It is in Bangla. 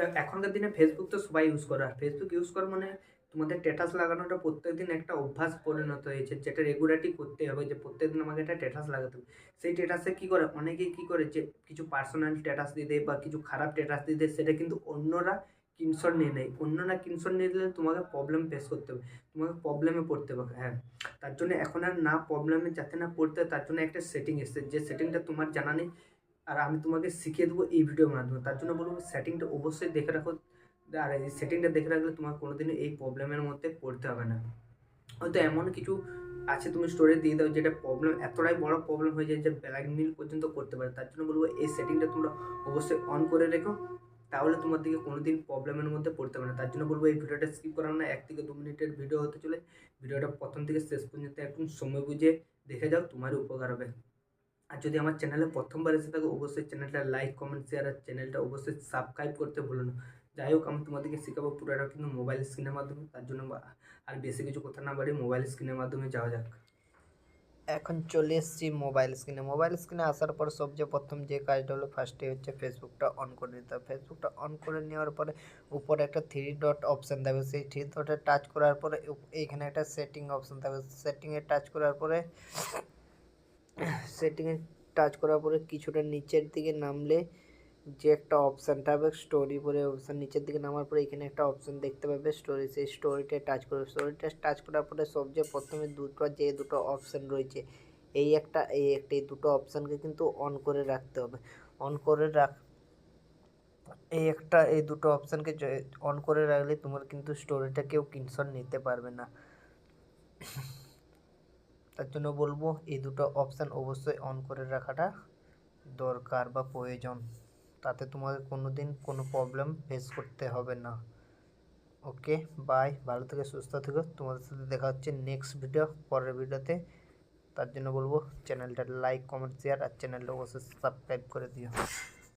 তা এখনকার দিনে ফেসবুক তো সবাই ইউজ করে। আর ফেসবুক ইউজ করা মানে তোমাদের স্ট্যাটাস লাগানোটা প্রত্যেকদিন একটা অভ্যাস পরিণত হয়েছে, যেটা রেগুলারটি করতে হবে যে প্রত্যেকদিন আমাকে একটা স্ট্যাটাস লাগাতে হবে। সেই স্ট্যাটাসে কী করে? অনেকেই কী করে যে কিছু পার্সোনাল স্ট্যাটাস দিয়ে দেয় বা কিছু খারাপ স্ট্যাটাস দিয়ে দেয় সেটা কিন্তু অন্যরা স্ক্রিনশট নিয়ে নেয়। অন্যরা স্ক্রিনশট নিয়ে দিলে তোমাকে প্রবলেম ফেস করতে হবে। তোমাকে প্রবলেমে পড়তে হবে। হ্যাঁ তার জন্য এখন আর না প্রবলেমে যাতে না পড়তে তার জন্য একটা সেটিং এসেছে। যে সেটিংটা তোমার জানা নেই আর আমি তোমাকে শিখিয়ে দেবো এই ভিডিওর মাধ্যমে। তার জন্য বলব সেটিংটা অবশ্যই দেখে রাখো। আর এই সেটিংটা দেখে রাখলে তোমার কোনোদিনও এই প্রবলেমের মধ্যে পড়তে হবে না। হয়তো এমন কিছু আছে তুমি স্টোরে দিয়ে দাও যেটা প্রবলেম এতটাই বড় প্রবলেম হয়ে যায় যে ব্ল্যাক ব্ল্যাকমেল পর্যন্ত করতে পারে। তার জন্য বলব এই সেটিংটা তোমরা অবশ্যই অন করে রেখো। তাহলে তোমার দিকে কোনোদিন প্রবলেমের মধ্যে পড়তে হবে না। তার জন্য বলব এই ভিডিওটা স্কিপ করানো না। এক থেকে দু মিনিটের ভিডিও হতে চলে। ভিডিওটা প্রথম থেকে শেষ পর্যন্ত একদম সময় বুঝে দেখে যাও, তোমারই উপকার হবে। আর যদি আমার চ্যানেলে প্রথমবার এসে থাকো, অবশ্যই চ্যানেলটা লাইক কমেন্ট শেয়ার আর চ্যানেলটা অবশ্যই সাবস্ক্রাইব করতে ভুলো না। যাই হোক, আমি তোমাদেরকে শেখাবো পুরোটা কিন্তু মোবাইল স্ক্রিনের মাধ্যমে, তার জন্য আর বেশি কিছু কথা না বাড়ি মোবাইল স্ক্রিনের মাধ্যমে যাওয়া যাক। এখন চলে এসেছি মোবাইল স্ক্রিনে মোবাইল স্ক্রিনে আসার পর সবচেয়ে প্রথম যে কাজটা হলো ফার্স্টে হচ্ছে ফেসবুকটা অন করে নিতে হবে। ফেসবুকটা অন করে নেওয়ার পরে উপরে একটা থ্রি ডট অপশান থাকবে। সেই থ্রি ডটে টাচ করার পরে এইখানে একটা সেটিং অপশান থাকবে। সেটিংয়ে টাচ করার পরে সেটিংয়ে টাচ করার পরে কিছুটা নিচের দিকে নামলে যে একটা অপশানটা হবে স্টোরি পরে অপশান নিচের দিকে নামার পরে এখানে একটা অপশান দেখতে পাবে স্টোরি সেই স্টোরিটা টাচ করবে। স্টোরিটা টাচ করার পরে সবচেয়ে প্রথমে দুটো, যে দুটো অপশান রয়েছে, এই একটা এই একটা, এই দুটো অপশানকে কিন্তু অন করে রাখতে হবে। অন করে রাখ, এই একটা, এই দুটো অপশানকে অন করে রাখলে তোমার কিন্তু স্টোরিটা কেউ কিনশন নিতে পারবে না। তার জন্য বলব এই দুটো অপশান অবশ্যই অন করে রাখাটা দরকার বা প্রয়োজন। তাতে তোমাদের কোনো দিন কোনো প্রবলেম ফেস করতে হবে না। ওকে বাই ভালো থেকে, সুস্থ থেকো। তোমাদের সাথে দেখা হচ্ছে নেক্সট ভিডিও পরের ভিডিওতে তার জন্য বলব চ্যানেলটা লাইক কমেন্ট শেয়ার আর চ্যানেলটা অবশ্যই সাবস্ক্রাইব করে দিও।